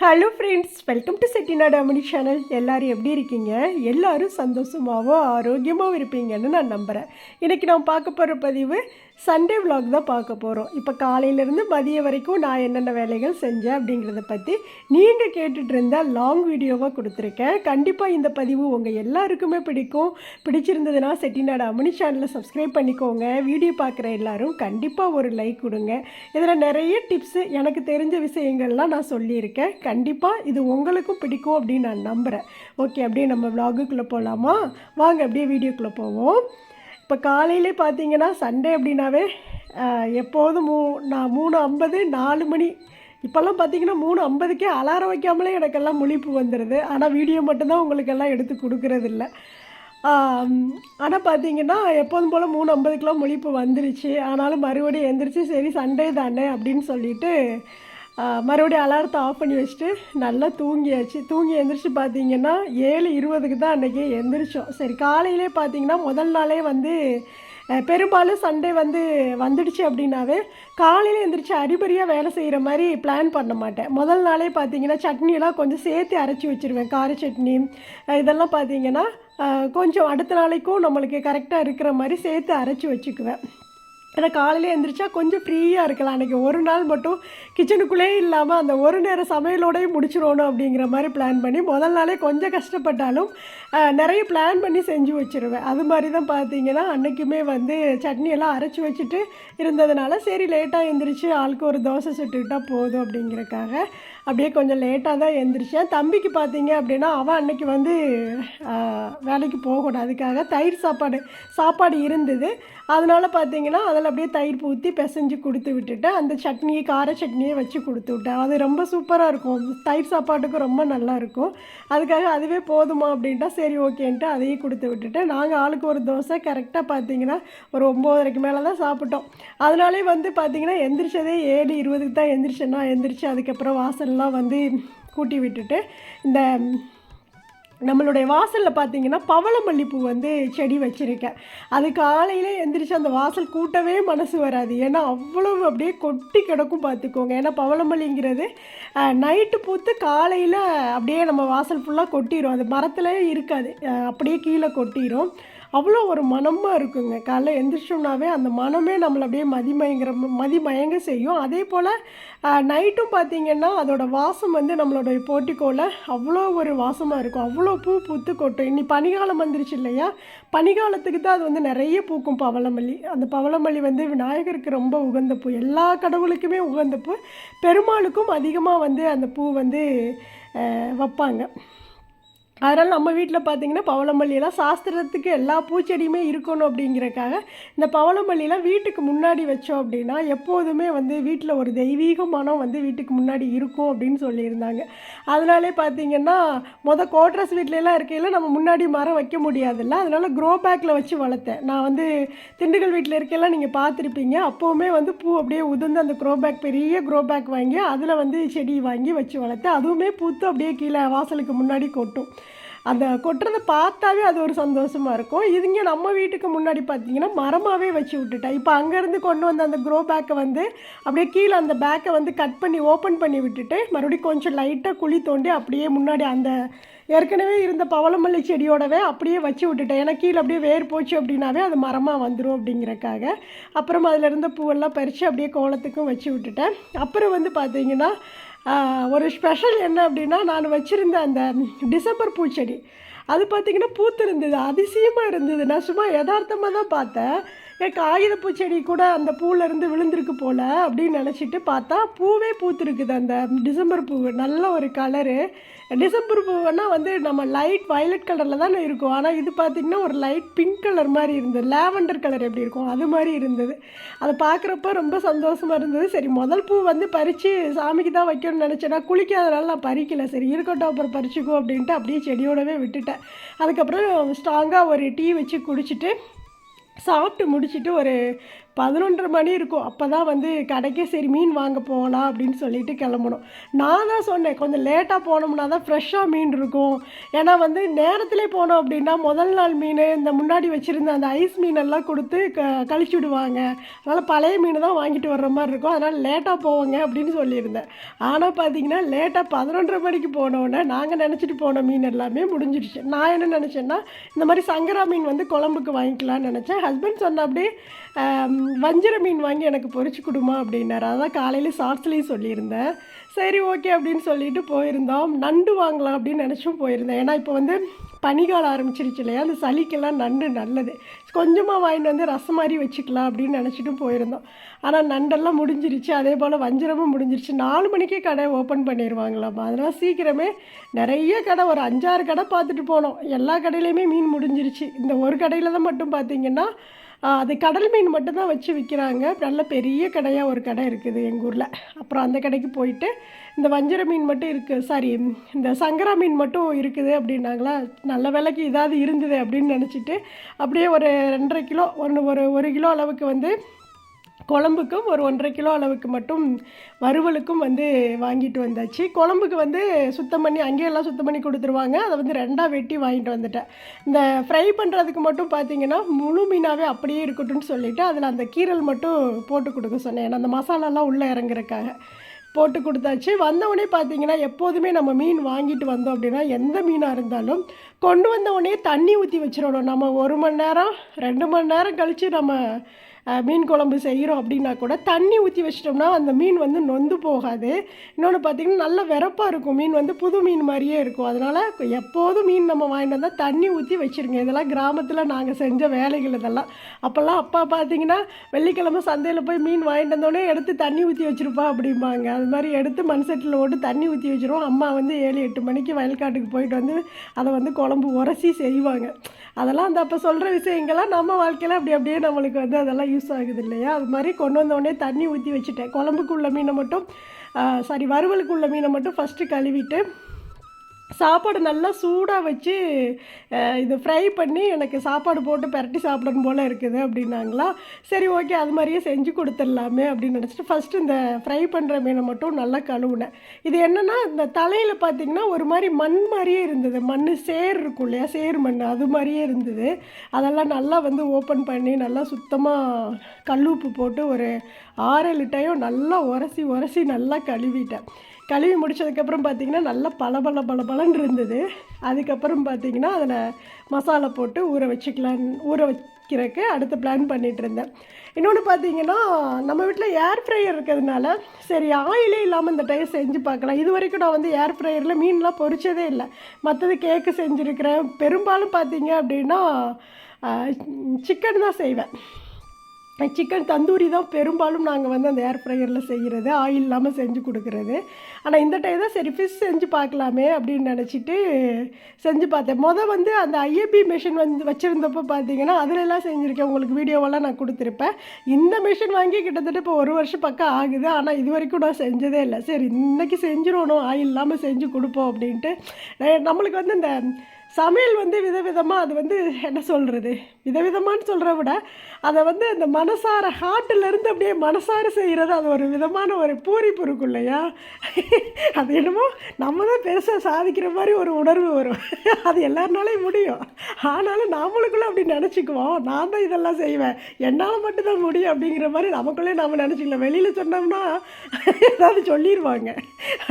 Hello friends welcome to Chettinad Amani channel எல்லோரும் எப்படி இருக்கீங்க? எல்லோரும் சந்தோஷமாகவும் ஆரோக்கியமாகவும் இருப்பீங்கன்னு நான் நம்புகிறேன் இன்றைக்கி நான் பார்க்க போகிற பதிவு சண்டே விலாக் தான் பார்க்க போகிறோம் இப்போ காலையிலேருந்து மதியம் வரைக்கும் நான் என்னென்ன வேலைகள் செஞ்சேன் அப்படிங்கிறத பற்றி நீங்கள் கேட்டுட்டு இருந்தால் லாங் வீடியோவாக கொடுத்துருக்கேன். கண்டிப்பாக இந்த பதிவு உங்கள் எல்லாருக்குமே பிடிக்கும். பிடிச்சிருந்ததுன்னா செட்டிநாடு அமினி சேனலை சப்ஸ்கிரைப் பண்ணிக்கோங்க. வீடியோ பார்க்குற எல்லாரும் கண்டிப்பாக ஒரு லைக் கொடுங்க. இதில் நிறைய டிப்ஸு எனக்கு தெரிஞ்ச விஷயங்கள்லாம் நான் சொல்லியிருக்கேன். கண்டிப்பாக இது உங்களுக்கும் பிடிக்கும் அப்படின்னு நான் நம்புகிறேன் ஓகே அப்படியே நம்ம விலாகுக்குள்ளே போகலாமா வாங்க அப்படியே வீடியோக்குள்ளே போவோம். இப்போ காலையிலே பார்த்தீங்கன்னா சண்டே அப்படின்னாவே எப்போதும் மூ நான் மூணு ஐம்பது நாலு மணி. இப்போல்லாம் பார்த்தீங்கன்னா மூணு ஐம்பதுக்கே அலாரம் வைக்காமலே எனக்கெல்லாம் முழிப்பு வந்துடுது ஆனால் வீடியோ மட்டும்தான் உங்களுக்கெல்லாம் எடுத்து கொடுக்குறதில்ல. ஆனால் பார்த்தீங்கன்னா எப்போதும் போல் மூணு ஐம்பதுக்கெலாம் முழிப்பு வந்துருச்சு. ஆனாலும் மறுபடியும் எந்திரிச்சு சரி சண்டே தானே அப்படின்னு சொல்லிட்டு மறுபடியும் அலாரத்தை ஆஃப் பண்ணி வச்சுட்டு நல்லா தூங்கியாச்சு. தூங்கி எழுந்திரிச்சு பார்த்தீங்கன்னா ஏழு இருபதுக்கு தான் அன்றைக்கி எந்திரிச்சோம். சரி காலையிலே பார்த்தீங்கன்னா முதல் நாளே வந்து பெரும்பாலும் சண்டே வந்து வந்துடுச்சு அப்படின்னாவே காலையில் எழுந்திரிச்சு அரிபரியாக வேலை செய்கிற மாதிரி பிளான் பண்ண மாட்டேன். முதல் நாளே பார்த்தீங்கன்னா சட்னியெல்லாம் கொஞ்சம் சேர்த்து அரைச்சி வச்சுருவேன். கார சட்னி இதெல்லாம் பார்த்தீங்கன்னா கொஞ்சம் அடுத்த நாளைக்கும் நம்மளுக்கு கரெக்டாக இருக்கிற மாதிரி சேர்த்து அரைச்சி வச்சுக்குவேன். ஏன்னா காலையில் எழுந்திரிச்சா கொஞ்சம் ஃப்ரீயாக இருக்கலாம். அன்றைக்கி ஒரு நாள் மட்டும் கிச்சனுக்குள்ளே இல்லாமல் அந்த ஒரு நேரம் சமையலோடய முடிச்சிடணும் அப்படிங்கிற மாதிரி பிளான் பண்ணி முதல் நாளே கொஞ்சம் கஷ்டப்பட்டாலும் நிறைய பிளான் பண்ணி செஞ்சு வச்சுருவேன். அது மாதிரி தான் பார்த்தீங்கன்னா அன்றைக்குமே வந்து சட்னியெல்லாம் அரைச்சி வச்சுட்டு இருந்ததுனால சரி லேட்டாக எழுந்திரிச்சு ஆளுக்கு ஒரு தோசை சுட்டுக்கிட்டால் போதும் அப்படிங்கிறக்காக அப்படியே கொஞ்சம் லேட்டாக தான் எழுந்திரிச்சேன் தம்பிக்கு பார்த்தீங்க அப்படின்னா அவன் அன்றைக்கி வந்து வேலைக்கு போகணும் அதுக்காக தயிர் சாப்பாடு சாப்பாடு இருந்தது. அதனால் பார்த்தீங்கன்னா அதில் அப்படியே தயிர் ஊற்றி பிசைஞ்சு கொடுத்து விட்டுட்டு அந்த சட்னியை கார சட்னியை வச்சு கொடுத்து விட்டேன். அது ரொம்ப சூப்பராக இருக்கும். தயிர் சாப்பாட்டுக்கு ரொம்ப நல்லா இருக்கும். அதுக்காக அதுவே போதுமா அப்படின்ட்டா சரி ஓகேன்ட்டு அதையும் கொடுத்து விட்டுட்டு நாங்கள் ஆளுக்கு ஒரு தோசை கரெக்டாக பார்த்தீங்கன்னா ஒரு ஒம்போதரைக்கு மேலே தான் சாப்பிட்டோம். அதனாலே வந்து பார்த்தீங்கன்னா எந்திரிச்சதே ஏழு இருபதுக்கு தான் எந்திரிச்சேன்னா எந்திரிச்சு அதுக்கப்புறம் வாசல்லாம் வந்து கூட்டி விட்டுட்டு இந்த நம்மளுடைய வாசலில் பார்த்தீங்கன்னா பவளமல்லிப்பூ வந்து செடி வச்சுருக்கேன். அது காலையில் எந்திரிச்சு அந்த வாசல் கூட்டவே மனசு வராது. ஏன்னா அவ்வளோ அப்படியே கொட்டி கிடக்கும் பார்த்துக்கோங்க ஏன்னா பவளமல்லிங்கிறது நைட்டு பூத்து காலையில் அப்படியே நம்ம வாசல் ஃபுல்லாக கொட்டிடும் அது மரத்தில் இருக்காது. அப்படியே கீழே கொட்டிடும் அவ்வளோ ஒரு மனமாக இருக்குங்க. காலைல எந்திரிச்சோம்னாவே அந்த மனமே நம்மளை அப்படியே மதிமயங்கிற மதிமயங்க செய்யும். அதே போல் நைட்டும் பார்த்தீங்கன்னா அதோட வாசம் வந்து நம்மளோட போட்டிக்கோவில் அவ்வளோ ஒரு வாசமாக இருக்கும். அவ்வளோ பூ பூத்து கொட்டும். இன்னி பனிகாலம் வந்துருச்சு இல்லையா? பனிகாலத்துக்கு தான் அது வந்து நிறைய பூக்கும் பவளமல்லி. அந்த பவளமல்லி வந்து விநாயகருக்கு ரொம்ப உகந்த பூ. எல்லா கடவுளுக்குமே உகந்த பூ. பெருமாளுக்கும் அதிகமாக வந்து அந்த பூ வந்து வைப்பாங்க. அதனால் நம்ம வீட்டில் பார்த்தீங்கன்னா பவளமல்லியெல்லாம் சாஸ்திரத்துக்கு எல்லா பூச்செடியுமே இருக்கணும் அப்படிங்கிறக்காக இந்த பவளமல்லியெல்லாம் வீட்டுக்கு முன்னாடி வச்சோம் அப்படின்னா எப்போதுமே வந்து வீட்டில் ஒரு தெய்வீக மனம் வந்து வீட்டுக்கு முன்னாடி இருக்கும் அப்படின்னு சொல்லியிருந்தாங்க. அதனாலே பார்த்தீங்கன்னா மொதல் கோட்ரஸ் வீட்லலாம் இருக்கையில் நம்ம முன்னாடி மரம் வைக்க முடியாதுல்ல. அதனால் க்ரோ பேக்கில் வச்சு வளர்த்தேன். நான் வந்து திண்டுக்கல் வீட்டில் இருக்கையெல்லாம் நீங்கள் பார்த்துருப்பீங்க அப்போவுமே வந்து பூ அப்படியே உதிர்ந்து அந்த க்ரோ பேக் பெரிய க்ரோ பேக் வாங்கி அதில் வந்து செடி வாங்கி வச்சு வளர்த்தேன். அதுவுமே பூத்து அப்படியே கீழே வாசலுக்கு முன்னாடி கொட்டும். அந்த கொட்டுறதை பார்த்தாவே அது ஒரு சந்தோஷமாக இருக்கும். இதுங்க நம்ம வீட்டுக்கு முன்னாடி பார்த்தீங்கன்னா மரமாகவே வச்சு விட்டுட்டேன் இப்போ அங்கேருந்து கொண்டு வந்த அந்த க்ரோ பேக்கை வந்து அப்படியே கீழே அந்த பேக்கை வந்து கட் பண்ணி ஓப்பன் பண்ணி விட்டுட்டு மறுபடியும் கொஞ்சம் லைட்டாக குழி தோண்டி அப்படியே முன்னாடி அந்த ஏற்கனவே இருந்த பவளமல்லி செடியோடவே அப்படியே வச்சு விட்டுட்டேன். ஏன்னா கீழே அப்படியே வேர் போச்சு அப்படின்னாவே அது மரமாக வந்துடும் அப்படிங்கிறக்காக. அப்புறம் அதில் இருந்த பூவெல்லாம் பறித்து அப்படியே கோலத்துக்கும் வச்சு விட்டுட்டேன். அப்புறம் வந்து பார்த்தீங்கன்னா ஒரு ஸ்பெஷல் என்ன அப்படின்னா நான் வச்சுருந்த அந்த டிசம்பர் பூச்செடி. அது பார்த்தீங்கன்னா பூத்திருந்தது அதிசயமாக இருந்தது. நான் சும்மா யதார்த்தமாக தான் பார்த்தேன். என் காகித பூச்செடி கூட அந்த பூவிலேருந்து இருந்து விழுந்திருக்கு போல் அப்படின்னு நினச்சிட்டு பார்த்தா பூவே பூத்துருக்குது அந்த டிசம்பர் பூ. நல்ல ஒரு கலரு டிசம்பர் பூவுன்னா வந்து நம்ம லைட் வயலட் கலரில் தானே இருக்கும். ஆனால் இது பார்த்திங்கன்னா ஒரு லைட் பிங்க் கலர் மாதிரி இருந்தது. லாவெண்டர் கலர் எப்படி இருக்கும்? அது மாதிரி இருந்தது. அதை பார்க்குறப்ப ரொம்ப சந்தோஷமாக இருந்தது. சரி முதல் பூ வந்து பறித்து சாமிக்கு தான் வைக்கணும்னு நினச்சேன்னா குளிக்காதனால நான் பறிக்கல. சரி இருக்கட்டும் அப்புறம் பறிச்சுக்கோ அப்படின்ட்டு அப்படியே செடியோடவே விட்டுட்டேன். அதுக்கப்புறம் ஸ்ட்ராங்காக ஒரு டீ வச்சு குடிச்சிட்டு சாப்பிட்டு முடிச்சுட்டு ஒரு பதினொன்றரை மணி இருக்கும். அப்போ தான் வந்து கடைக்கே சரி மீன் வாங்க போகலாம் அப்படின்னு சொல்லிட்டு கிளம்பணும். நான் தான் சொன்னேன் கொஞ்சம் லேட்டாக போனோம்னா தான் ஃப்ரெஷ்ஷாக மீன் இருக்கும். ஏன்னா வந்து நேரத்திலே போனோம் அப்படின்னா முதல் நாள் மீன் இந்த முன்னாடி வச்சுருந்த அந்த ஐஸ் மீனெல்லாம் கொடுத்து க கழிச்சு விடுவாங்க. அதனால் பழைய மீன் தான் வாங்கிட்டு வர்ற மாதிரி இருக்கும். அதனால் லேட்டாக போவோங்க அப்படின்னு சொல்லியிருந்தேன். ஆனால் பார்த்தீங்கன்னா லேட்டாக பதினொன்றரை மணிக்கு போனோடனே நாங்கள் நினச்சிட்டு போன மீன் எல்லாமே முடிஞ்சிடுச்சு. நான் என்ன நினச்சேன்னா இந்த மாதிரி சங்கரா மீன் வந்து குழம்புக்கு வாங்கிக்கலாம்னு நினச்சேன். ஹஸ்பண்ட் சொன்ன அப்படியே வஞ்சிர மீன் வாங்கி எனக்கு பொறிச்சு கொடுமா அப்படின்னாரு. அதான் காலையில் ஷார்ட்ஸ்லேயும் சொல்லியிருந்தேன். சரி ஓகே அப்படின்னு சொல்லிட்டு போயிருந்தோம். நண்டு வாங்கலாம் அப்படின்னு நினச்சும் போயிருந்தேன். ஏன்னா இப்போ வந்து பனிகாலம் ஆரம்பிச்சிருச்சு இல்லையா? அந்த சளிக்கெல்லாம் நண்டு நல்லது. கொஞ்சமாக வாங்கிட்டு வந்து ரசம் மாதிரி வச்சுக்கலாம் அப்படின்னு நினச்சிட்டு போயிருந்தோம். ஆனால் நண்டெல்லாம் முடிஞ்சிருச்சு. அதே போல் வஞ்சிரமும் முடிஞ்சிருச்சு. நாலு மணிக்கே கடை ஓப்பன் பண்ணிடுவாங்களாம்மா அதனால் சீக்கிரமே நிறைய கடை ஒரு அஞ்சாறு கடை பார்த்துட்டு போனோம். எல்லா கடையிலையுமே மீன் முடிஞ்சிருச்சு. இந்த ஒரு கடையில் தான் மட்டும் பார்த்தீங்கன்னா அது கடல் மீன் மட்டும்தான் வச்சு விற்கிறாங்க நல்ல பெரிய கடையாக ஒரு கடை இருக்குது எங்கள் ஊரில். அப்புறம் அந்த கடைக்கு போயிட்டு இந்த வஞ்சர மீன் மட்டும் இருக்குது சாரி இந்த சங்கரா மீன் மட்டும் இருக்குது அப்படின்னாங்களா? நல்ல விலைக்கு இதாவது இருந்தது அப்படின்னு நினச்சிட்டு அப்படியே ஒரு ரெண்டரை கிலோ ஒன்று ஒரு ஒரு கிலோ அளவுக்கு வந்து குழம்புக்கும் ஒரு ஒன்றரை கிலோ அளவுக்கு மட்டும் வறுவலுக்கும் வந்து வாங்கிட்டு வந்தாச்சு. குழம்புக்கு வந்து சுத்தம் பண்ணி அங்கேயெல்லாம் சுத்தம் பண்ணி கொடுத்துருவாங்க. அதை வந்து ரெண்டாக வெட்டி வாங்கிட்டு வந்துட்டேன். இந்த ஃப்ரை பண்ணுறதுக்கு மட்டும் பார்த்தீங்கன்னா முழு மீனாகவே அப்படியே இருக்கட்டும்னு சொல்லிவிட்டு அதில் அந்த கீரல் மட்டும் போட்டு கொடுக்க சொன்னேன். ஏன்னா அந்த மசாலாலாம் உள்ளே இறங்குறக்காக போட்டு கொடுத்தாச்சு. வந்தவுடனே பார்த்தீங்கன்னா எப்போதுமே நம்ம மீன் வாங்கிட்டு வந்தோம் அப்படின்னா எந்த மீனாக இருந்தாலும் கொண்டு வந்தவுடனே தண்ணி ஊற்றி வச்சிடணும். நம்ம ஒரு மணி நேரம் ரெண்டு மணி நேரம் கழித்து நம்ம மீன் குழம்பு செய்கிறோம் அப்படின்னா கூட தண்ணி ஊற்றி வச்சிட்டோம்னா அந்த மீன் வந்து நொந்து போகாது. இன்னொன்று பார்த்தீங்கன்னா நல்ல விறப்பாக இருக்கும். மீன் வந்து புது மீன் மாதிரியே இருக்கும். அதனால் எப்போதும் மீன் நம்ம வாங்கிட்டு வந்தால் தண்ணி ஊற்றி வச்சுருங்க. இதெல்லாம் கிராமத்தில் நாங்கள் செஞ்ச வேலைகள் இதெல்லாம். அப்போல்லாம் அப்பா பார்த்தீங்கன்னா வெள்ளிக்கிழமை சந்தையில் போய் மீன் வாங்கிட்டு வந்தோடனே எடுத்து தண்ணி ஊற்றி வச்சுருப்பா அப்படிம்பாங்க. அது மாதிரி எடுத்து மண் சட்டியில் போட்டு தண்ணி ஊற்றி வச்சுருவோம். அம்மா வந்து ஏழு எட்டு மணிக்கு வயல்காட்டுக்கு போயிட்டு வந்து அதை வந்து குழம்பு உரசி செய்வாங்க. அதெல்லாம் அந்த அப்போ சொல்கிற விஷயங்கள்லாம் நம்ம வாழ்க்கையில் அப்படி அப்படியே நம்மளுக்கு வந்து அதெல்லாம் யூஸ் ஆகுது இல்லையா அது மாதிரி கொண்டு வந்த உடனே தண்ணி ஊற்றி வச்சுட்டேன். குழம்புக்குள்ள மீனை மட்டும் சாரி வறுவலுக்குள்ள மீனை மட்டும் ஃபஸ்ட்டு கழுவிட்டு சாப்பாடு நல்லா சூடாக வச்சு இது ஃப்ரை பண்ணி எனக்கு சாப்பாடு போட்டு பிரட்டி சாப்பிடணும் போல் இருக்குது அப்படின்னாங்களா? சரி ஓகே அது மாதிரியே செஞ்சு கொடுத்துடலாமே அப்படின்னு நினச்சிட்டு ஃபஸ்ட்டு இந்த ஃப்ரை பண்ணுற மீனை மட்டும் நல்லா கழுவுனேன். இது என்னென்னா இந்த தலையில் பார்த்தீங்கன்னா ஒரு மாதிரி மண் மாதிரியே இருந்தது. மண் சேர் இருக்கும் இல்லையா? சேர் மண் அது மாதிரியே இருந்தது. அதெல்லாம் நல்லா வந்து ஓப்பன் பண்ணி நல்லா சுத்தமாக கல்லுப்பு போட்டு ஒரு ஆறு லிட்டையும் நல்லா உரசி உரசி நல்லா கழுவிட்டேன். கழுவி முடிச்சதுக்கப்புறம் பார்த்தீங்கன்னா நல்லா பளபள பளபளன்னு இருந்தது. அதுக்கப்புறம் பார்த்தீங்கன்னா அதில் மசாலா போட்டு ஊற வச்சுக்கலாம் ஊற வைக்கிறதுக்கு அடுத்து பிளான் பண்ணிகிட்டு இருந்தேன். இன்னொன்று பார்த்தீங்கன்னா நம்ம வீட்டில் ஏர் ஃப்ரையர் இருக்கிறதுனால சரி ஆயிலே இல்லாமல் இந்த டைம் செஞ்சு பார்க்கலாம். இது வரைக்கும் நான் வந்து ஏர் ஃப்ரையரில் மீன்லாம் பொரிச்சதே இல்லை. மற்றது கேக்கு செஞ்சுருக்கிறேன். பெரும்பாலும் பார்த்தீங்க அப்படின்னா சிக்கன் தான் செய்வேன். சிக்கன் தந்தூரி தான் பெரும்பாலும் நாங்கள் வந்து அந்த ஏர் ஃப்ரையரில் செய்கிறது ஆயில் இல்லாமல் செஞ்சு கொடுக்குறது. ஆனால் இந்த டைம் தான் சரி ஃபிஷ் செஞ்சு பார்க்கலாமே அப்படின்னு நினச்சிட்டு செஞ்சு பார்த்தேன். மொதல் வந்து அந்த ஐஏபி மிஷின் வந்து வச்சுருந்தப்போ பார்த்தீங்கன்னா அதிலெல்லாம் செஞ்சுருக்கேன். உங்களுக்கு வீடியோவெல்லாம் நான் கொடுத்துருப்பேன். இந்த மிஷின் வாங்கி கிட்டத்தட்ட இப்போ ஒரு வருஷம் பக்கம் ஆகுது. ஆனால் இது வரைக்கும் நான் செஞ்சதே இல்லை. சரி இன்றைக்கி செஞ்சிடணும் ஆயில் இல்லாமல் செஞ்சு கொடுப்போம் அப்படின்ட்டு. நம்மளுக்கு வந்து இந்த சமையல் வந்து விதவிதமாக அது வந்து என்ன சொல்கிறது விதவிதமானு சொல்கிற விட அதை வந்து அந்த மனசார ஹார்ட்டிலேருந்து அப்படியே மனசார செய்கிறது அது ஒரு விதமான ஒரு பூரிப்பு இருக்கும் இல்லையா? அது என்னமோ நம்ம தான் பெருசாக சாதிக்கிற மாதிரி ஒரு உணர்வு வரும். அது எல்லாருனாலையும் முடியும். ஆனாலும் நாமளுக்குள்ளே அப்படி நினச்சிக்குவோம். நான் தான் இதெல்லாம் செய்வேன். என்னால் மட்டும்தான் முடியும் அப்படிங்கிற மாதிரி நமக்குள்ளே நாம் நினச்சிக்கலாம் வெளியில் சொன்னோம்னா ஏதாவது சொல்லிடுவாங்க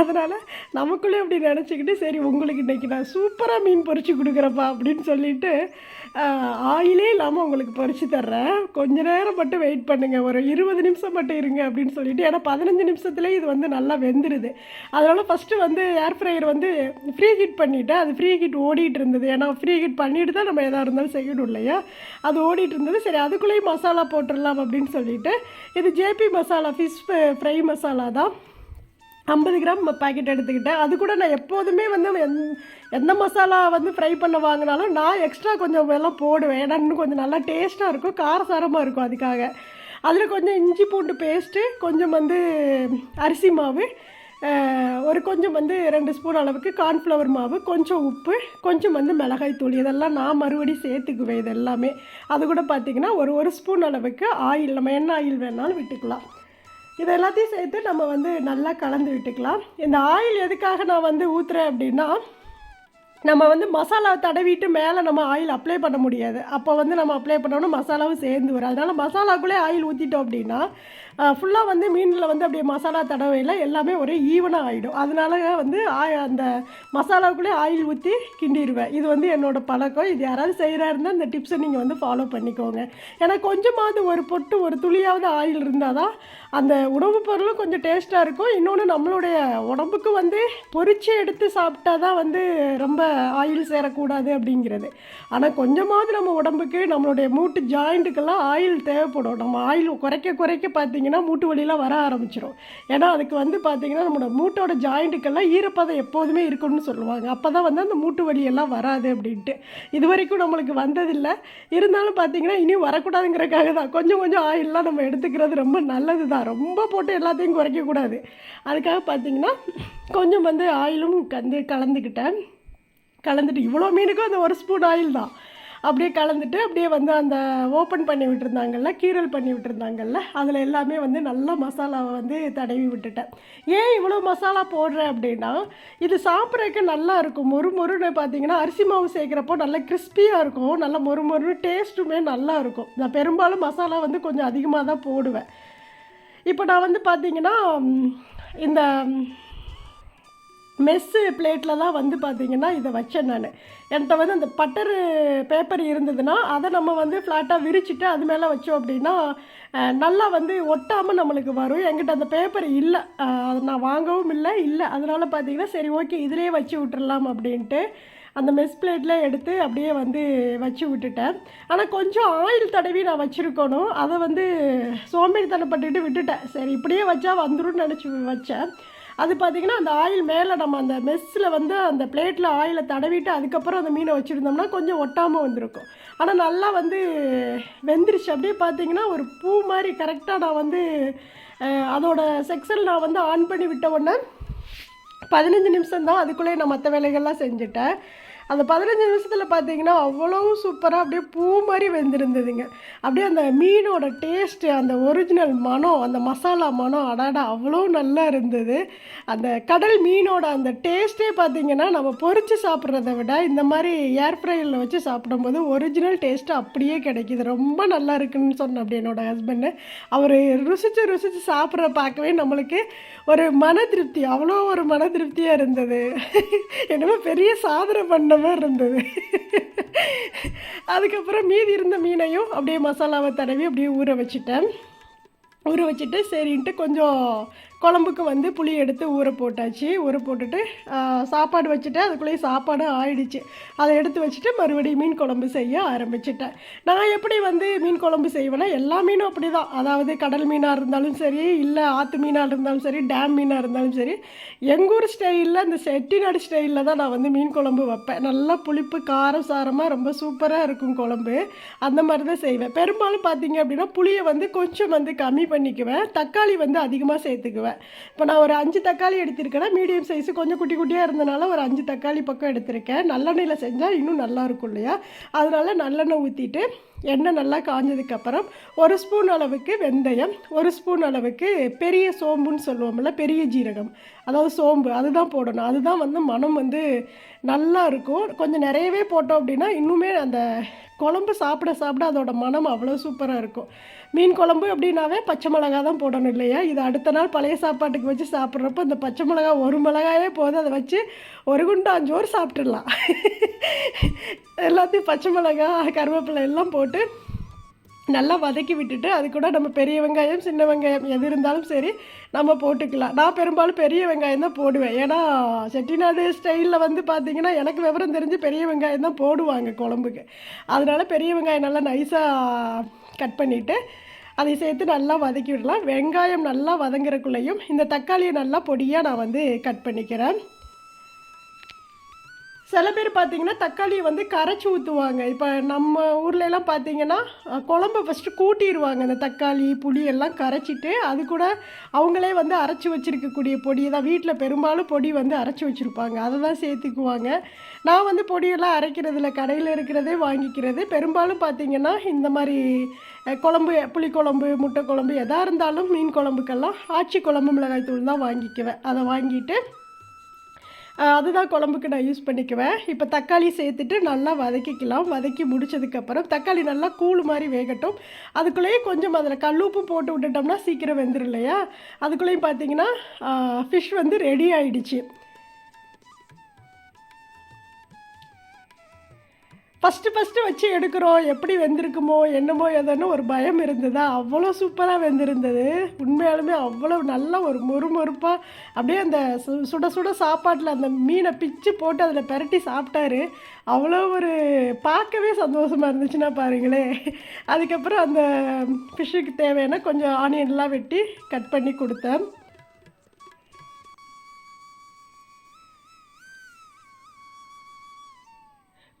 அதனால் நமக்குள்ளே அப்படி நினச்சிக்கிட்டு சரி உங்களுக்கு இன்றைக்கி நான் சூப்பராக மீன் பொரிச்சு கொடுக்குறப்பா அப்படின்னு சொல்லிட்டு ஆயிலே இல்லாமல் உங்களுக்கு பறித்து தர்றேன். கொஞ்ச நேரம் மட்டும் வெயிட் பண்ணுங்கள் ஒரு இருபது நிமிஷம் மட்டும் இருங்க அப்படின்னு சொல்லிட்டு ஏன்னா பதினஞ்சு நிமிஷத்துலேயே இது வந்து நல்லா வெந்துடுது அதனால் ஃபஸ்ட்டு வந்து ஏர் ஃப்ரையர் வந்து ஃப்ரீ ஹீட் பண்ணிவிட்டேன் அது ஃப்ரீ ஹீட் ஓடிட்டு இருந்தது. ஏன்னா ஃப்ரீ ஹீட் பண்ணிட்டு தான் நம்ம எதாக இருந்தாலும் செய்யணும் இல்லையா? அது ஓடிட்டு இருந்தது. சரி அதுக்குள்ளேயும் மசாலா போட்டுடலாம் அப்படின்னு சொல்லிட்டு இது JP masala fish fry masala தான். ஐம்பது கிராம் பாக்கெட் எடுத்துக்கிட்டேன். அது கூட நான் எப்போதுமே வந்து எந்- எந்த மசாலா வந்து ஃப்ரை பண்ண வாங்கினாலும் நான் எக்ஸ்ட்ரா கொஞ்சம் எல்லாம் போடுவேன். ஏன்னா இன்னும் கொஞ்சம் நல்லா டேஸ்ட்டாக இருக்கும் காரசாரமாக இருக்கும் அதுக்காக. அதில் கொஞ்சம் இஞ்சி பூண்டு பேஸ்ட்டு கொஞ்சம் வந்து அரிசி மாவு ஒரு கொஞ்சம் வந்து ரெண்டு ஸ்பூன் அளவுக்கு கார்ன்ஃப்ளவர் மாவு கொஞ்சம் உப்பு கொஞ்சம் வந்து மிளகாய் தூள். இதெல்லாம் நான் மறுபடியும் சேர்த்துக்குவேன் இது எல்லாமே. அது கூட பார்த்திங்கன்னா ஒரு ஒரு ஸ்பூன் அளவுக்கு ஆயில் நம்ம என்ன ஆயில் வேணாலும் விட்டுக்கலாம். இது எல்லாத்தையும் சேர்த்து நம்ம வந்து நல்லா கலந்து விட்டுக்கலாம். இந்த ஆயில் எதுக்காக நான் வந்து ஊற்றுறேன் அப்படின்னா நம்ம வந்து மசாலா தடவிட்டு மேலே நம்ம ஆயில் அப்ளை பண்ண முடியாது. அப்போ வந்து நம்ம அப்ளை பண்ணோன்னா மசாலாவும் சேர்ந்து வரும். அதனால் மசாலாக்குள்ளே ஆயில் ஊற்றிட்டோம் அப்படின்னா ஃபுல்லாக வந்து மீனில் வந்து அப்படியே மசாலா தடவையில் எல்லாமே ஒரே ஈவனாக ஆகிடும் அதனால வந்து ஆய அந்த மசாலாவுக்குள்ளே ஆயில் ஊற்றி கிண்டிடுவேன். இது வந்து என்னோடய பழக்கம். இது யாராவது செய்கிறா இருந்தால் இந்த டிப்ஸை நீங்கள் வந்து ஃபாலோ பண்ணிக்கோங்க. ஏன்னா கொஞ்சமாவது ஒரு பொட்டு ஒரு துளியாவது ஆயில் இருந்தால் தான் அந்த உணவுப் பொருளும் கொஞ்சம் டேஸ்ட்டாக இருக்கும். இன்னொன்று நம்மளுடைய உடம்புக்கு வந்து பொறிச்சு எடுத்து சாப்பிட்டா தான் வந்து ரொம்ப ஆயில் சேரக்கூடாது அப்படிங்கிறது. ஆனால் கொஞ்சமாவது நம்ம உடம்புக்கு நம்மளுடைய மூட்டு ஜாயிண்ட்டுக்கெல்லாம் ஆயில் தேவைப்படும். நம்ம ஆயில் குறைக்க குறைக்க பார்த்து பார்த்தீங்கன்னா மூட்டு வலியெல்லாம் வர ஆரம்பிச்சிடும் ஏன்னா அதுக்கு வந்து பார்த்தீங்கன்னா நம்மளோட மூட்டோட ஜாயிண்ட்டுக்கெல்லாம் ஈரப்பதம் எப்போதுமே இருக்கணும்னு சொல்லுவாங்க. அப்போ தான் வந்து அந்த மூட்டு வலியெல்லாம் வராது அப்படின்ட்டு. இது வரைக்கும் நம்மளுக்கு வந்ததில்லை. இருந்தாலும் பார்த்தீங்கன்னா இனியும் வரக்கூடாதுங்கிறக்காக தான். கொஞ்சம் கொஞ்சம் ஆயிலெலாம் நம்ம எடுத்துக்கிறது ரொம்ப நல்லது தான் ரொம்ப போட்டு எல்லாத்தையும் குறைக்கக்கூடாது. அதுக்காக பார்த்தீங்கன்னா கொஞ்சம் வந்து ஆயிலும் கந்து கலந்துக்கிட்டேன். கலந்துட்டு இவ்வளோ மீனுக்கும் அந்த ஒரு ஸ்பூன் ஆயில் தான் அப்படியே கலந்துட்டு அப்படியே வந்து அந்த ஓப்பன் பண்ணி விட்டுருந்தாங்கல்ல கீரல் பண்ணி விட்டுருந்தாங்கல்ல அதில் எல்லாமே வந்து நல்லா மசாலாவை வந்து தடவி விட்டுட்டேன். ஏன் இவ்வளோ மசாலா போடுறேன் அப்படின்னா இது சாப்பிட்றதுக்கு நல்லா இருக்கும். மொறு மொறுன்னு பார்த்தீங்கன்னா அரிசி மாவு சேர்க்குறப்போ நல்லா கிறிஸ்பியாக இருக்கும். நல்லா மொறு மொறுன்னு டேஸ்ட்டுமே நல்லா இருக்கும். நான் பெரும்பாலும் மசாலா வந்து கொஞ்சம் அதிகமாக தான் போடுவேன். இப்போ நான் வந்து பார்த்தீங்கன்னா இந்த மெஸ்ஸு பிளேட்டில் தான் வந்து பார்த்தீங்கன்னா இதை வச்சேன் நான். என்கிட்ட வந்து அந்த பட்டரு பேப்பர் இருந்ததுன்னா அதை நம்ம வந்து ஃப்ளாட்டாக விரிச்சிட்டு அது மேலே வச்சோம் அப்படின்னா நல்லா வந்து ஒட்டாமல் நம்மளுக்கு வரும். என்கிட்ட அந்த பேப்பர் இல்லை. அதை அது நான் வாங்கவும் இல்லை இல்லை. அதனால் பார்த்தீங்கன்னா சரி ஓகே இதிலே வச்சு விட்டுறலாம் அப்படின்ட்டு அந்த மெஸ் பிளேட்டில் எடுத்து அப்படியே வந்து வச்சு விட்டுட்டேன். ஆனால் கொஞ்சம் ஆயில் தடவி நான் வச்சுருக்கணும். அதை வந்து சோம்பேறித்தனப்பட்டுட்டு விட்டுட்டேன். சரி இப்படியே வச்சா வந்துடும் நினச்சி வச்சேன். அது பார்த்திங்கன்னா அந்த ஆயில் மேலே நம்ம அந்த மெஸ்ஸில் வந்து அந்த பிளேட்டில் ஆயிலை தடவிட்டு அதுக்கப்புறம் அந்த மீனை வச்சுருந்தோம்னா கொஞ்சம் ஒட்டாமல் வந்திருக்கும். ஆனால் நல்லா வந்து வெந்துருச்சு. அப்படியே பார்த்திங்கன்னா ஒரு பூ மாதிரி கரெக்டாக நான் வந்து அதோட செக்ஷன் நான் வந்து ஆன் பண்ணி விட்ட உடனே பதினஞ்சு நிமிஷம் தான் அதுக்குள்ளேயே நான் மற்ற வேலைகள்லாம் செஞ்சுட்டேன். அந்த பதினஞ்சு நிமிஷத்தில் பார்த்தீங்கன்னா அவ்வளோ சூப்பராக அப்படியே பூ மாதிரி வெந்திருந்ததுங்க. அப்படியே அந்த மீனோட டேஸ்ட்டு அந்த ஒரிஜினல் மனம் அந்த மசாலா மனம் அடாடா அவ்வளோ நல்லா இருந்தது. அந்த கடல் மீனோட அந்த டேஸ்ட்டே பார்த்தீங்கன்னா நம்ம பொறிச்சு சாப்பிட்றத விட இந்த மாதிரி ஏர் ஃப்ரையில் வச்சு சாப்பிடும்போது ஒரிஜினல் டேஸ்ட்டு அப்படியே கிடைக்கிது. ரொம்ப நல்லா இருக்குன்னு சொன்னேன் அப்படி என்னோட ஹஸ்பண்டு அவர் ருசித்து ருசித்து சாப்பிட்ற பார்க்கவே நம்மளுக்கு ஒரு மன திருப்தி அவ்வளோ ஒரு மன திருப்தியாக இருந்தது. என்னமோ பெரிய சாதனை பண்ண மாதிரி இருந்தது. அதுக்கப்புறம் மீதி இருந்த மீனையும் அப்படியே மசாலாவை தடவி அப்படியே ஊற வச்சுட்டேன். ஊற வச்சுட்டு சரின்ட்டு கொஞ்சம் குழம்புக்கு வந்து புளி எடுத்து ஊற போட்டாச்சு. ஊற போட்டுட்டு சாப்பாடு வச்சுட்டு அதுக்குள்ளேயே சாப்பாடு ஆயிடுச்சு. அதை எடுத்து வச்சுட்டு மறுபடியும் மீன் குழம்பு செய்ய ஆரம்பிச்சிட்டேன். நான் எப்படி வந்து மீன் குழம்பு செய்வேன்னா எல்லா மீனும் அப்படி தான் அதாவது கடல் மீனாக இருந்தாலும் சரி இல்லை ஆற்று மீனாக இருந்தாலும் சரி டேம் மீனாக இருந்தாலும் சரி எங்கள் ஊர் ஸ்டைலில் இந்த செட்டிநாடு ஸ்டைலில் தான் நான் வந்து மீன் குழம்பு வைப்பேன். நல்லா புளிப்பு காரம் சாரமாக ரொம்ப சூப்பராக இருக்கும் குழம்பு. அந்த மாதிரி தான் செய்வேன். பெரும்பாலும் பார்த்தீங்க அப்படின்னா புளியை வந்து கொஞ்சம் வந்து கம்மி பண்ணிக்குவேன். தக்காளி வந்து அதிகமாக சேர்த்துக்குவேன். இப்போ நான் ஒரு அஞ்சு தக்காளி எடுத்திருக்கேன்னா மீடியம் சைஸு கொஞ்சம் குட்டி குட்டியாக இருந்தனால ஒரு அஞ்சு தக்காளி பக்கம் எடுத்திருக்கேன். நல்லெண்ணெயில் செஞ்சால் இன்னும் நல்லா இருக்கும் இல்லையா? அதனால நல்லெண்ணெய் ஊற்றிட்டு எண்ணெய் நல்லா காஞ்சதுக்கப்புறம் ஒரு ஸ்பூன் அளவுக்கு வெந்தயம் ஒரு ஸ்பூன் அளவுக்கு பெரிய சோம்புன்னு சொல்லுவோம்ல பெரிய ஜீரகம். அதாவது சோம்பு அதுதான் போடணும். அதுதான் வந்து மனம் வந்து நல்லா இருக்கும். கொஞ்சம் நிறையவே போட்டோம் அப்படின்னா இன்னுமே அந்த குழம்பு சாப்பிட சாப்பிட அதோட மனம் அவ்வளோ சூப்பராக இருக்கும். மீன் குழம்பு அப்படின்னாவே பச்சை மிளகா தான் போடணும் இல்லையா? இது அடுத்த நாள் பழைய சாப்பாட்டுக்கு வச்சு சாப்பிட்றப்ப அந்த பச்சை மிளகா ஒரு மிளகாயே போதும். அதை வச்சு ஒரு குண்டாஞ்சோறு சாப்பிட்டுடலாம். எல்லாத்தையும் பச்சை மிளகா கருவேப்பிலை எல்லாம் போட்டு நல்லா வதக்கி விட்டுட்டு அது கூட நம்ம பெரிய வெங்காயம் சின்ன வெங்காயம் எது இருந்தாலும் சரி நம்ம போட்டுக்கலாம். நான் பெரும்பாலும் பெரிய வெங்காயம் தான் போடுவேன். ஏன்னா செட்டிநாடு ஸ்டைலில் வந்து பார்த்திங்கன்னா எனக்கு விவரம் தெரிஞ்சு பெரிய வெங்காயம் தான் போடுவாங்க குழம்புக்கு. அதனால் பெரிய வெங்காயம் நல்லா நைஸாக கட் பண்ணிவிட்டு அதை சேர்த்து நல்லா வதக்கி விடலாம். வெங்காயம் நல்லா வதங்குறக்குள்ளேயும் இந்த தக்காளியை நல்லா பொடியாக நான் வந்து கட் பண்ணிக்கிறேன். சில பேர் பார்த்தீங்கன்னா தக்காளியை வந்து கரைச்சி ஊற்றுவாங்க இப்போ நம்ம ஊர்லெலாம் பார்த்திங்கன்னா பார்த்தீங்கன்னா குழம்ப ஃபஸ்ட்டு கூட்டிடுவாங்க. அந்த தக்காளி புளி எல்லாம் கரைச்சிட்டு அது கூட அவங்களே வந்து அரைச்சி வச்சிருக்கக்கூடிய பொடி தான். வீட்டில் பெரும்பாலும் பொடி வந்து அரைச்சி வச்சுருப்பாங்க. அதை தான் சேர்த்துக்குவாங்க. நான் வந்து பொடியெல்லாம் அரைக்கிறதில்ல கடையில் இருக்கிறதே வாங்கிக்கிறது. பெரும்பாலும் பார்த்தீங்கன்னா இந்த மாதிரி அஹ், குழம்பு புளிக்குழம்பு முட்டை குழம்பு எதாக இருந்தாலும் மீன் குழம்புக்கெல்லாம் ஆச்சி குழம்பு மிளகாய் தூள் தான் வாங்கிக்குவேன். அதை வாங்கிட்டு அதுதான் குழம்புக்கு நான் யூஸ் பண்ணிக்குவேன். இப்போ தக்காளி சேர்த்துட்டு நல்லா வதக்கிக்கலாம். வதக்கி முடிச்சதுக்கப்புறம் தக்காளி நல்லா கூழ் மாதிரி வேகட்டும். அதுக்குள்ளேயே கொஞ்சம் அதில் கல்லுப்பு போட்டு விட்டுட்டோம்னா சீக்கிரம் வெந்துடும் இல்லையா? அதுக்குள்ளேயும் பார்த்தீங்கன்னா ஃபிஷ் வந்து ரெடி ஆயிடுச்சு. ஃபஸ்ட்டு ஃபஸ்ட்டு வச்சு எடுக்கிறோம். எப்படி வெந்திருக்குமோ என்னமோ ஏதோன்னு ஒரு பயம் இருந்ததா? அவ்வளோ சூப்பராக வெந்திருந்தது. உண்மையாலுமே அவ்வளோ நல்ல ஒரு மொறுமொறுப்பாக அப்படியே அந்த சு சுட சுட சாப்பாட்டில் அந்த மீனை பிச்சு போட்டு அதில் பெரட்டி சாப்பிட்டாரு. அவ்வளோ ஒரு பார்க்கவே சந்தோஷமாக இருந்துச்சுன்னா பாருங்களேன் அதுக்கப்புறம் அந்த ஃபிஷ்ஷுக்கு தேவையான கொஞ்சம் ஆனியன்லாம் வெட்டி கட் பண்ணி கொடுத்தேன்.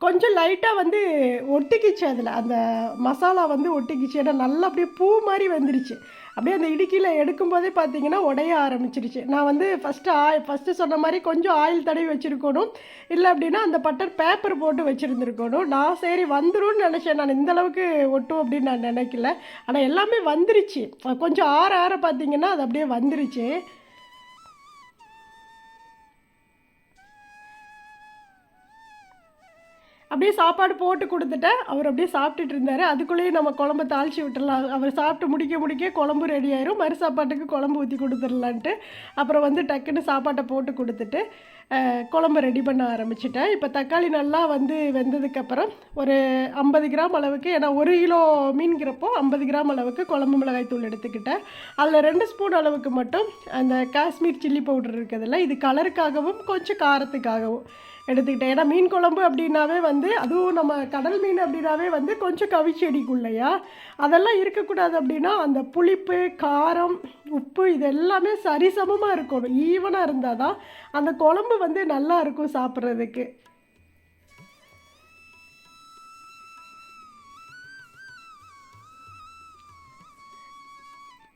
கொஞ்சம் லைட்டாக வந்து ஒட்டிக்கிச்சு அதில். அந்த மசாலா வந்து ஒட்டிக்கிச்சு. ஏன்னா நல்லா அப்படியே பூ மாதிரி வந்துருச்சு. அப்படியே அந்த இடுக்கியில் எடுக்கும்போதே பார்த்தீங்கன்னா உடைய ஆரம்பிச்சிருச்சு. நான் வந்து ஃபஸ்ட்டு ஆய் ஃபஸ்ட்டு சொன்ன மாதிரி கொஞ்சம் ஆயில் தடவி வச்சுருக்கணும். இல்லை அப்படின்னா அந்த பட்டர் பேப்பர் போட்டு வச்சுருந்துருக்கணும். நான் சரி வந்துடும் நினச்சேன். நான் இந்தளவுக்கு ஒட்டும் அப்படின்னு நான் நினைக்கல. ஆனால் எல்லாமே வந்துருச்சு. கொஞ்சம் ஆற ஆற பார்த்தீங்கன்னா அது அப்படியே வந்துருச்சு. அப்படியே சாப்பாடு போட்டு கொடுத்துட்டேன் அவர் அப்படியே சாப்பிட்டுட்டு இருந்தார். அதுக்குள்ளேயே நம்ம குழம்பு தாளித்து விட்டுடலாம் அவர் சாப்பிட்டு முடிக்க முடிக்க குழம்பு ரெடி ஆயிரும். மறு சாப்பாட்டுக்கு குழம்பு ஊற்றி கொடுத்துடலான்ட்டு அப்புறம் வந்து டக்குன்னு சாப்பாட்டை போட்டு கொடுத்துட்டு குழம்பு ரெடி பண்ண ஆரம்பிச்சிட்டேன் இப்போ தக்காளி நல்லா வந்து வெந்ததுக்கப்புறம் ஒரு ஐம்பது கிராம் அளவுக்கு ஏன்னா ஒரு கிலோ மீன்கிறப்போ ஐம்பது கிராம் அளவுக்கு குழம்பு மிளகாய் தூள் எடுத்துக்கிட்டேன் அதில் ரெண்டு ஸ்பூன் அளவுக்கு மட்டும் அந்த காஷ்மீர் சில்லி பவுடர் இருக்குதுல்ல இது கலருக்காகவும் கொஞ்சம் காரத்துக்காகவும் எடுத்துக்கிட்டேன். ஏன்னா மீன் குழம்பு அப்படின்னாவே வந்து அதுவும் நம்ம கடல் மீன் அப்படின்னாவே வந்து கொஞ்சம் கவிச்சி இல்லையா அதெல்லாம் இருக்கக்கூடாது அப்படின்னா அந்த புளிப்பு காரம் உப்பு இது எல்லாமே சரிசமமாக இருக்கணும் ஈவனாக இருந்தால் தான் அந்த குழம்பு வந்து நல்லா இருக்கும் சாப்பிட்றதுக்கு.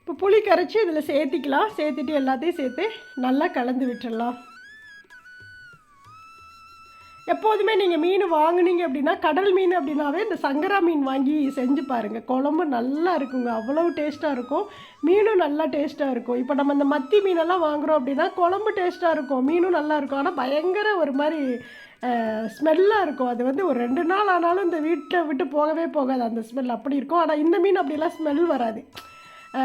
இப்போ புளி கரைச்சி இதில் சேர்த்திக்கலாம். சேர்த்துட்டு எல்லாத்தையும் சேர்த்து நல்லா கலந்து விட்டுடலாம். எப்போதுமே நீங்கள் மீன் வாங்குனீங்க அப்படின்னா கடல் மீன் அப்படின்னாவே இந்த சங்கரா மீன் வாங்கி செஞ்சு பாருங்கள் குழம்பு நல்லா இருக்குங்க. அவ்வளோ டேஸ்ட்டாக இருக்கும். மீனும் நல்லா டேஸ்ட்டாக இருக்கும். இப்போ நம்ம இந்த மத்தி மீனெல்லாம் வாங்குறோம் அப்படின்னா குழம்பு டேஸ்ட்டாக இருக்கும். மீனும் நல்லா இருக்கும். ஆனால் பயங்கர ஒரு மாதிரி ஸ்மெல்லாக இருக்கும். அது வந்து ஒரு ரெண்டு நாள் ஆனாலும் இந்த வீட்டை விட்டு போகவே போகாது. அந்த ஸ்மெல் அப்படி இருக்கும். ஆனால் இந்த மீன் அப்படிலாம் ஸ்மெல் வராது.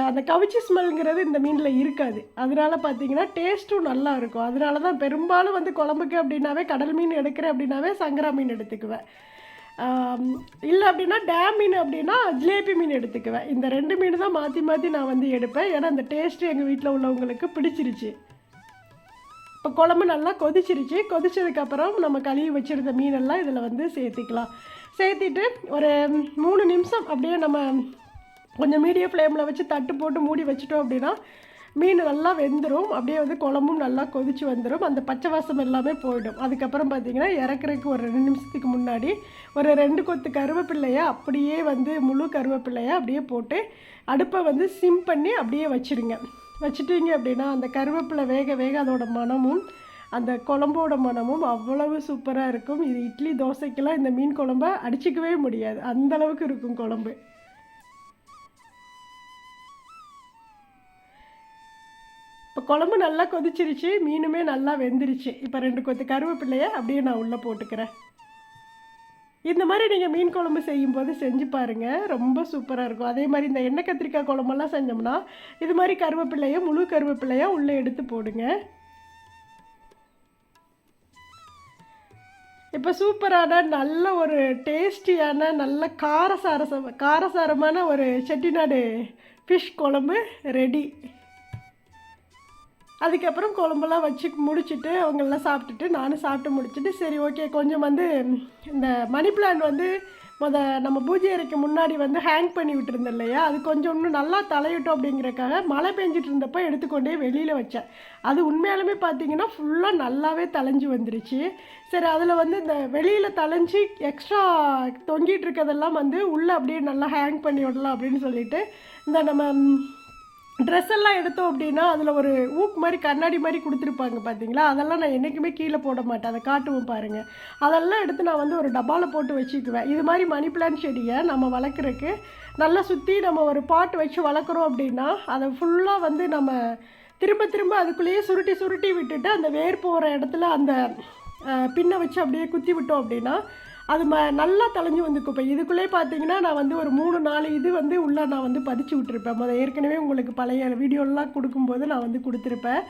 அந்த கவிச்சி ஸ்மெல்ங்கிறது இந்த மீனில் இருக்காது. அதனால பார்த்தீங்கன்னா டேஸ்ட்டும் நல்லா இருக்கும். அதனால தான் பெரும்பாலும் வந்து குழம்புக்கு அப்படின்னாவே கடல் மீன் எடுக்கிறேன் அப்படின்னாவே சங்கரா மீன் எடுத்துக்குவேன். இல்லை அப்படின்னா டேம் மீன் அப்படின்னா ஜிலேபி மீன் எடுத்துக்குவேன். இந்த ரெண்டு மீன் தான் மாற்றி மாற்றி நான் வந்து எடுப்பேன். ஏன்னா அந்த டேஸ்ட்டு எங்கள் வீட்டில் உள்ளவங்களுக்கு பிடிச்சிருச்சு. இப்போ குழம்பு நல்லா கொதிச்சிருச்சு. கொதிச்சதுக்கப்புறம் நம்ம கழுவி வச்சுருந்த மீனெல்லாம் இதில் வந்து சேர்த்திக்கலாம். சேர்த்திட்டு ஒரு மூணு நிமிஷம் அப்படியே நம்ம கொஞ்சம் மீடியம் ஃப்ளேமில் வச்சு தட்டு போட்டு மூடி வச்சிட்டோம் அப்படின்னா மீன் நல்லா வெந்துடும் அப்படியே வந்து குழம்பும் நல்லா கொதிச்சு வந்துடும் அந்த பச்சை வாசம் எல்லாமே போயிடும். அதுக்கப்புறம் பார்த்தீங்கன்னா இறக்குறதுக்கு ஒரு ரெண்டு நிமிஷத்துக்கு முன்னாடி ஒரு ரெண்டு கொத்து கருவேப்பிள்ளையை அப்படியே வந்து முழு கருவேப்பிள்ளையை அப்படியே போட்டு அடுப்பை வந்து சிம் பண்ணி அப்படியே வச்சிடுங்க. வச்சுட்டீங்க அப்படின்னா அந்த கருவேப்பிலை வேக வேக அதோட மணமும் அந்த குழம்போட மணமும் அவ்வளவு சூப்பராக இருக்கும். இது இட்லி தோசைக்கெல்லாம் இந்த மீன் குழம்ப அடிச்சிக்கவே முடியாது. அந்தளவுக்கு இருக்கும் குழம்பு. இப்போ குழம்பு நல்லா கொதிச்சிருச்சு மீனுமே நல்லா வெந்துருச்சு. இப்போ ரெண்டு கொத்து கருவேப்பிள்ளையை அப்படியே நான் உள்ளே போட்டுக்கிறேன். இந்த மாதிரி நீங்கள் மீன் குழம்பு செய்யும்போது செஞ்சு பாருங்கள் ரொம்ப சூப்பராக இருக்கும். அதே மாதிரி இந்த எண்ணெய் கத்திரிக்காய் குழம்பெல்லாம் செஞ்சோம்னா இது மாதிரி கருவேப்பிள்ளையை முழு கருவேப்பிள்ளையை உள்ளே எடுத்து போடுங்க. இப்போ சூப்பரான நல்ல ஒரு டேஸ்டியான நல்ல காரசாரசம் காரசாரமான ஒரு செட்டிநாடு ஃபிஷ் குழம்பு ரெடி அதுக்கப்புறம் குழம்பெல்லாம் வச்சு முடிச்சுட்டு அவங்கெல்லாம் சாப்பிட்டுட்டு நானும் சாப்பிட்டு முடிச்சுட்டு சரி ஓகே கொஞ்சம் வந்து இந்த மணி பிளான் வந்து முத நம்ம பூஜை அறைக்கு முன்னாடி வந்து ஹேங் பண்ணி விட்டுருந்தேன் இல்லையா? அது கொஞ்சம் இன்னும் நல்லா தலையிட்டோம் அப்படிங்கிறக்காக மழை பெஞ்சிட்டு இருந்தப்போ எடுத்துக்கொண்டே வெளியில் வச்சேன். அது உண்மையாலுமே பார்த்தீங்கன்னா ஃபுல்லாக நல்லாவே தலைஞ்சு வந்துருச்சு. சரி அதில் வந்து இந்த வெளியில் தலைஞ்சு எக்ஸ்ட்ரா தொங்கிட்டு இருக்கிறதெல்லாம் வந்து உள்ளே அப்படியே நல்லா ஹேங் பண்ணி விடலாம் அப்படின்னு சொல்லிட்டு இந்த நம்ம ட்ரெஸ் எல்லாம் எடுத்தோம் அப்படின்னா அதில் ஒரு ஊக் மாதிரி கண்ணாடி மாதிரி கொடுத்துருப்பாங்க பார்த்தீங்களா அதெல்லாம் நான் என்றைக்குமே கீழே போட மாட்டேன். அதை காட்டுவோம் பாருங்கள் அதெல்லாம் எடுத்து நான் வந்து ஒரு டப்பாவில் போட்டு வச்சுக்குவேன். இது மாதிரி மணி பிளான் செடியை நம்ம வளர்க்குறக்கு நல்லா சுற்றி நம்ம ஒரு பாட்டு வச்சு வளர்க்குறோம் அப்படின்னா அதை ஃபுல்லாக வந்து நம்ம திரும்ப திரும்ப அதுக்குள்ளேயே சுருட்டி சுருட்டி விட்டுட்டு அந்த வேர் போகிற இடத்துல அந்த பின்னை வச்சு அப்படியே குத்தி விட்டோம் அப்படின்னா அது ம நல்லா தலைஞ்சு வந்துக்கும் இப்போ இதுக்குள்ளே பார்த்தீங்கன்னா நான் வந்து ஒரு மூணு நாலு இது வந்து உள்ளே நான் வந்து பதிச்சு விட்டுருப்பேன். முதல் ஏற்கனவே உங்களுக்கு பழைய வீடியோலாம் கொடுக்கும்போது நான் வந்து கொடுத்துருப்பேன்.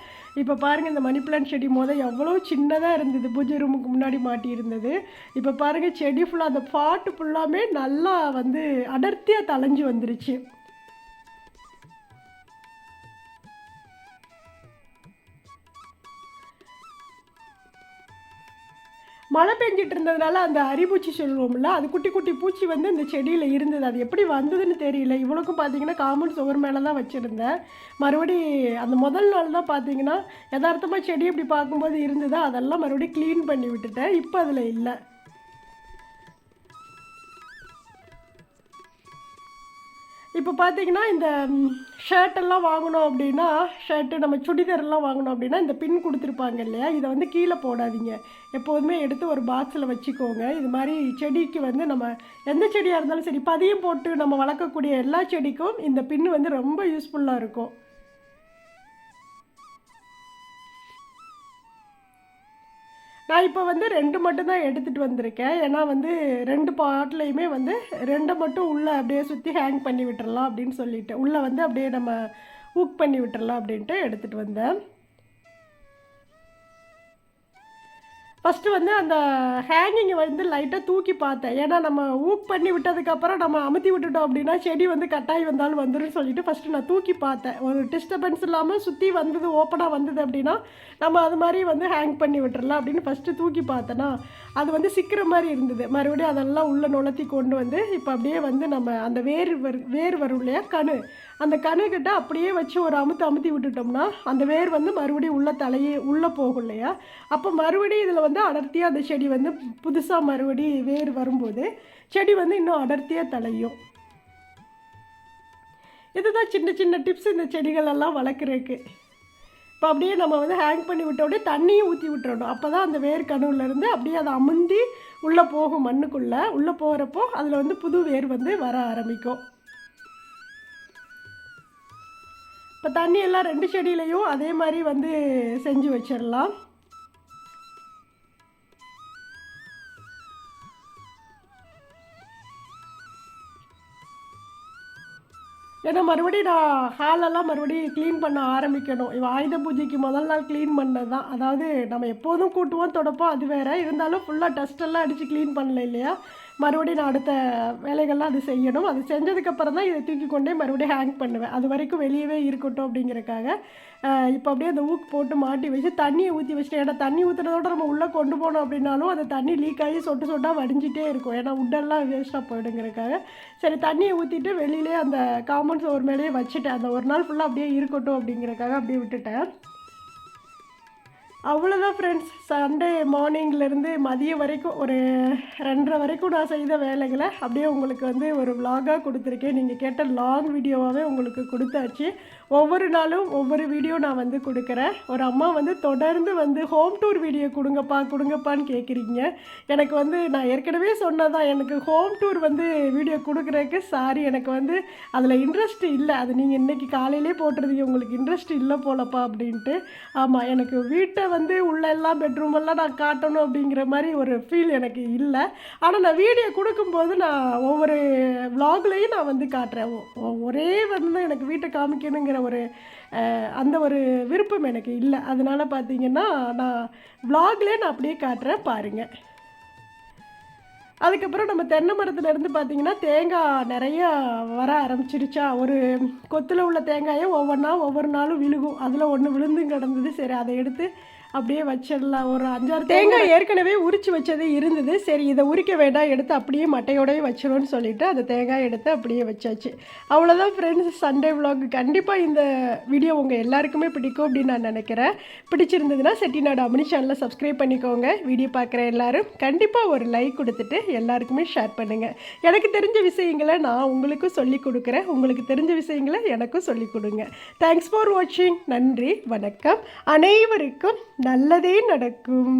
இப்போ பாருங்கள் இந்த மணி பிளான்ட் செடி முதல் எவ்வளோ சின்னதாக இருந்தது. பூஜை ரூமுக்கு முன்னாடி மாட்டியிருந்தது இப்போ பாருங்கள் செடி ஃபுல்லாக அந்த பாட்டு ஃபுல்லாமே நல்லா வந்து அடர்த்தியாக தலைஞ்சு வந்துருச்சு. மழை பெஞ்சிட்டு இருந்ததுனால அந்த அரிபூச்சி சொல்லுவோம்ல அது குட்டி குட்டி பூச்சி வந்து இந்த செடியில் இருந்தது. அது எப்படி வந்ததுன்னு தெரியல. இவளுக்கும் பார்த்தீங்கன்னா காமன் சுவர் மேலே தான் வச்சுருந்தேன். மறுபடி அந்த முதல் நாள் தான் பார்த்தீங்கன்னா யதார்த்தமாக செடி இப்படி பார்க்கும்போது இருந்தது அதெல்லாம் மறுபடியும் க்ளீன் பண்ணி விட்டுட்டேன். இப்போ அதில் இல்லை. இப்போ பார்த்தீங்கன்னா இந்த ஷர்ட்டெல்லாம் வாங்கணும் அப்படின்னா ஷர்ட்டு நம்ம சுடிதாரெல்லாம் வாங்கணும் அப்படின்னா இந்த பின் கொடுத்துருப்பாங்க இல்லையா? இதை வந்து கீழே போடாதீங்க. எப்போதுமே எடுத்து ஒரு பாக்ஸில் வச்சுக்கோங்க. இது மாதிரி செடிக்கு வந்து நம்ம எந்த செடியாக இருந்தாலும் சரி பதியம் போட்டு நம்ம வளர்க்கக்கூடிய எல்லா செடிக்கும் இந்த பின் வந்து ரொம்ப யூஸ்ஃபுல்லாக இருக்கும். நான் இப்போ வந்து ரெண்டு மட்டும் தான் எடுத்துகிட்டு வந்திருக்கேன். ஏன்னா வந்து ரெண்டு பாட்லேயுமே வந்து ரெண்டை மட்டும் உள்ளே அப்படியே சுற்றி ஹேங் பண்ணி விட்டுறலாம் அப்படின்னு சொல்லிட்டு உள்ளே வந்து அப்படியே நம்ம ஹூக் பண்ணி விட்டுறலாம் அப்படின்ட்டு எடுத்துகிட்டு வந்தேன். ஃபஸ்ட்டு வந்து அந்த ஹேங்கிங்கை வந்து லைட்டாக தூக்கி பார்த்தேன். ஏன்னா நம்ம ஊப் பண்ணி விட்டதுக்கப்புறம் நம்ம அமுத்தி விட்டுட்டோம் அப்படின்னா செடி வந்து கட்டாயி வந்தாலும் வந்துடும் சொல்லிட்டு ஃபஸ்ட்டு நான் தூக்கி பார்த்தேன். ஒரு டிஸ்டர்பன்ஸ் இல்லாமல் சுற்றி வந்தது ஓப்பனாக வந்தது அப்படின்னா நம்ம அது மாதிரி வந்து ஹேங் பண்ணி விட்டுறலாம் அப்படின்னு ஃபஸ்ட்டு தூக்கி பார்த்தேன்னா அது வந்து சிக்கிற மாதிரி இருந்தது. மறுபடியும் அதெல்லாம் உள்ளே நுழத்தி கொண்டு வந்து இப்போ அப்படியே வந்து நம்ம அந்த வேர் வரு வேர் வரும் இல்லையா கணு அந்த கணுக்கிட்ட அப்படியே வச்சு ஒரு அமுத்து அமுத்தி விட்டுட்டோம்னா அந்த வேர் வந்து மறுபடியும் உள்ள தலையே உள்ளே போகும் இல்லையா? அப்போ மறுபடியும் இதில் வந்து அடர்த்தியாக அந்த செடி வந்து புதுசாக மறுபடி வேர் வரும்போது செடி வந்து இன்னும் அடர்த்தியாக தலையும். இதுதான் சின்ன சின்ன டிப்ஸ் இந்த செடிகள் எல்லாம் வளர்க்குறதுக்கு. இப்போ அப்படியே நம்ம வந்து ஹேங் பண்ணி விட்ட உடனே தண்ணியும் ஊற்றி விட்டுறணும். அப்போ தான் அந்த வேர் கணுவிலேருந்து அப்படியே அதை அமுந்தி உள்ளே போகும் மண்ணுக்குள்ளே. உள்ளே போகிறப்போ அதில் வந்து புது வேர் வந்து வர ஆரம்பிக்கும். இப்போ தண்ணி எல்லாம் ரெண்டு செடியிலையும் அதே மாதிரி வந்து செஞ்சு வச்சிடலாம். ஏன்னா மறுபடியும் நான் ஹாலெல்லாம் மறுபடியும் க்ளீன் பண்ண ஆரம்பிக்கணும். இவன் ஆயுத பூஜைக்கு முதல் நாள் க்ளீன் பண்ணது தான் அதாவது நம்ம எப்போதும் கூட்டுவோம் தொடப்போம் அது வேறு. இருந்தாலும் ஃபுல்லாக டஸ்ட் எல்லாம் அடித்து க்ளீன் பண்ணல இல்லையா? மறுபடியும் நான் அடுத்த வேலைகள்லாம் அது செய்யணும். அது செஞ்சதுக்கப்புறம் தான் இதை தூக்கி கொண்டே மறுபடியும் ஹேங் பண்ணுவேன். அது வரைக்கும் வெளியவே இருக்கட்டும் அப்படிங்கிறக்காக. இப்போ அப்படியே அந்த ஊக்கு போட்டு மாட்டி வச்சு தண்ணியை ஊற்றி வச்சுட்டு ஏன்னா தண்ணி ஊற்றுறதோட நம்ம உள்ளே கொண்டு போனோம் அப்படின்னாலும் அந்த தண்ணி லீக் ஆகி சொட்டு சொட்டாக வடிஞ்சிட்டே இருக்கும். ஏன்னா உட்டெல்லாம் வேஸ்ட்டாக போயிடுங்கிறக்காக. சரி தண்ணியை ஊற்றிட்டு வெளியிலே அந்த காம்பவுண்ட் ஒரு மேலேயே வச்சுட்டேன். அந்த ஒரு நாள் ஃபுல்லாக அப்படியே இருக்கட்டும் அப்படிங்கிறக்காக அப்படியே விட்டுட்டேன். அவ்வளோதான் ஃப்ரெண்ட்ஸ் சண்டே மார்னிங்லேருந்து மதியம் வரைக்கும் ஒரு ரெண்டரை வரைக்கும் நான் செய்த வேலைகளை அப்படியே உங்களுக்கு வந்து ஒரு vlog-ஆ கொடுத்துருக்கேன். நீங்கள் கேட்ட லாங் வீடியோவாகவே உங்களுக்கு கொடுத்தாச்சு. ஒவ்வொரு நாளும் ஒவ்வொரு வீடியோ நான் வந்து கொடுக்குறேன். ஒரு அம்மா வந்து தொடர்ந்து வந்து ஹோம் டூர் வீடியோ கொடுங்கப்பா கொடுங்கப்பான்னு கேட்குறீங்க எனக்கு வந்து நான் ஏற்கனவே சொன்னதான் எனக்கு ஹோம் டூர் வந்து வீடியோ கொடுக்குறதுக்கு சாரி எனக்கு வந்து அதில் இன்ட்ரெஸ்ட் இல்லை. அது நீங்கள் இன்றைக்கி காலையிலே போட்டுறதுக்கு உங்களுக்கு இன்ட்ரெஸ்ட் இல்லை போலப்பா அப்படின்ட்டு. ஆமாம் எனக்கு வீட்டை வந்து உள்ள எல்லாம் பெட்ரூம் எல்லாம் நான் காட்டணும் அப்படிங்கிற மாதிரி ஒரு ஃபீல் எனக்கு இல்லை. ஆனால் நான் வீடியோ கொடுக்கும்போது நான் ஒவ்வொரு விலாக்லேயும் நான் வந்து காட்டுறேன். ஒரே வந்து எனக்கு வீட்டை காமிக்கணுங்கிற ஒரு அந்த ஒரு விருப்பம் எனக்கு இல்லை. அதனால் பார்த்தீங்கன்னா நான் விலாக்லேயே நான் அப்படியே காட்டுறேன் பாருங்கள் அதுக்கப்புறம் நம்ம தென்னை மரத்துலேருந்து இருந்து பார்த்தீங்கன்னா தேங்காய் நிறைய வர ஆரம்பிச்சிருச்சா? ஒரு கொத்தில் உள்ள தேங்காயை ஒவ்வொன்றா ஒவ்வொரு நாளும் விழுகும். அதில் ஒன்று விழுந்து கிடந்தது. சரி அதை எடுத்து அப்படியே வச்சிடலாம். ஒரு அஞ்சாறு தேங்காய் ஏற்கனவே உரிச்சு வச்சது இருந்தது. சரி இதை உரிக்க வேண்டாம் எடுத்து அப்படியே மட்டையோடய வச்சிரும்னு சொல்லிட்டு அந்த தேங்காய் எடுத்து அப்படியே வச்சாச்சு. அவ்வளோதான் ஃப்ரெண்ட்ஸ் சண்டே vlog. கண்டிப்பாக இந்த வீடியோ உங்கள் எல்லாருக்குமே பிடிக்கும் அப்படின்னு நான் நினைக்கிறேன். பிடிச்சிருந்ததுன்னா செட்டிநாடு அமினி சேனலை சப்ஸ்கிரைப் பண்ணிக்கோங்க. வீடியோ பார்க்குற எல்லாரும் கண்டிப்பாக ஒரு லைக் கொடுத்துட்டு எல்லாருக்குமே ஷேர் பண்ணுங்கள் எனக்கு தெரிஞ்ச விஷயங்களை நான் உங்களுக்கும் சொல்லி கொடுக்குறேன். உங்களுக்கு தெரிஞ்ச விஷயங்களை எனக்கும் சொல்லி கொடுங்க. தேங்க்ஸ் ஃபார் வாட்சிங் நன்றி வணக்கம். அனைவருக்கும் நல்லதே நடக்கும்.